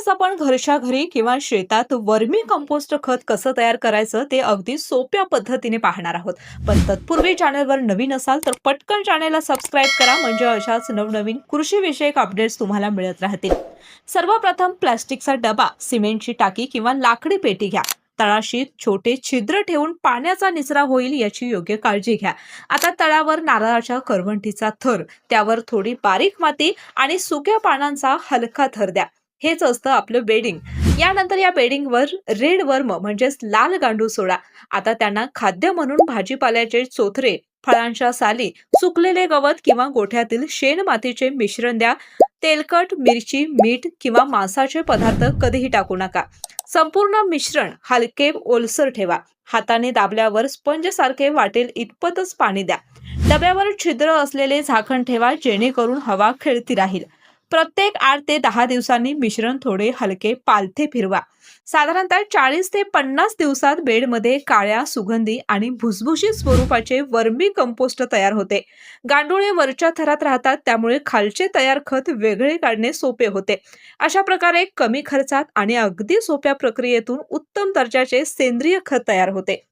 आज आपण घरच्या घरी किंवा शेतात वर्मी कंपोस्ट खत कसं तयार करायचं ते अगदी सोप्या पद्धतीने पाहणार आहोत. पण तत्पूर्वी चॅनलवर नवीन असाल तर पटकन चॅनलला सबस्क्राईब करा म्हणजे अशाच नवनवीन कृषीविषयक अपडेट्स तुम्हाला मिळत राहतील. सर्वप्रथम प्लॅस्टिकचा डबा सिमेंटची टाकी किंवा लाकडी पेटी घ्या. तळाशी छोटे छिद्र ठेवून पाण्याचा निचरा होईल याची योग्य काळजी घ्या. आता तळावर नारळाच्या करवंटीचा थर त्यावर थोडी बारीक माती आणि सुक्या पानांचा हलका थर द्या. हेच असतं आपलं बेडिंग यानंतर या बेडिंगवर रेड वर्म म्हणजेच लाल गांडूळ सोडा. आता त्यांना खाद्य म्हणून भाजीपाल्याचे चोथरे फळांच्या साली सुकलेले गवत किंवा गोठ्यातील शेण मातीचे मिश्रण द्या. तेलकट मिरची मीठ किंवा मांसाचे पदार्थ कधीही टाकू नका. संपूर्ण मिश्रण हलके ओलसर ठेवा. हाताने दाबल्यावर स्पंज सारखे वाटेल इतपतच पाणी द्या. डब्यावर छिद्र असलेले झाकण ठेवा जेणेकरून हवा खेळती राहील. प्रत्येक आठ ते दहा दिवसांनी मिश्रण थोडे हलके पालथे फिरवा. साधारणतः चाळीस ते पन्नास दिवसात बेडमध्ये काळ्या सुगंधी आणि भुसभुशीत स्वरूपाचे वर्मी कंपोस्ट तयार होते. गांडुळे वरच्या थरात राहतात त्यामुळे खालचे तयार खत वेगळे काढणे सोपे होते. अशा प्रकारे कमी खर्चात आणि अगदी सोप्या प्रक्रियेतून उत्तम दर्जाचे सेंद्रिय खत तयार होते.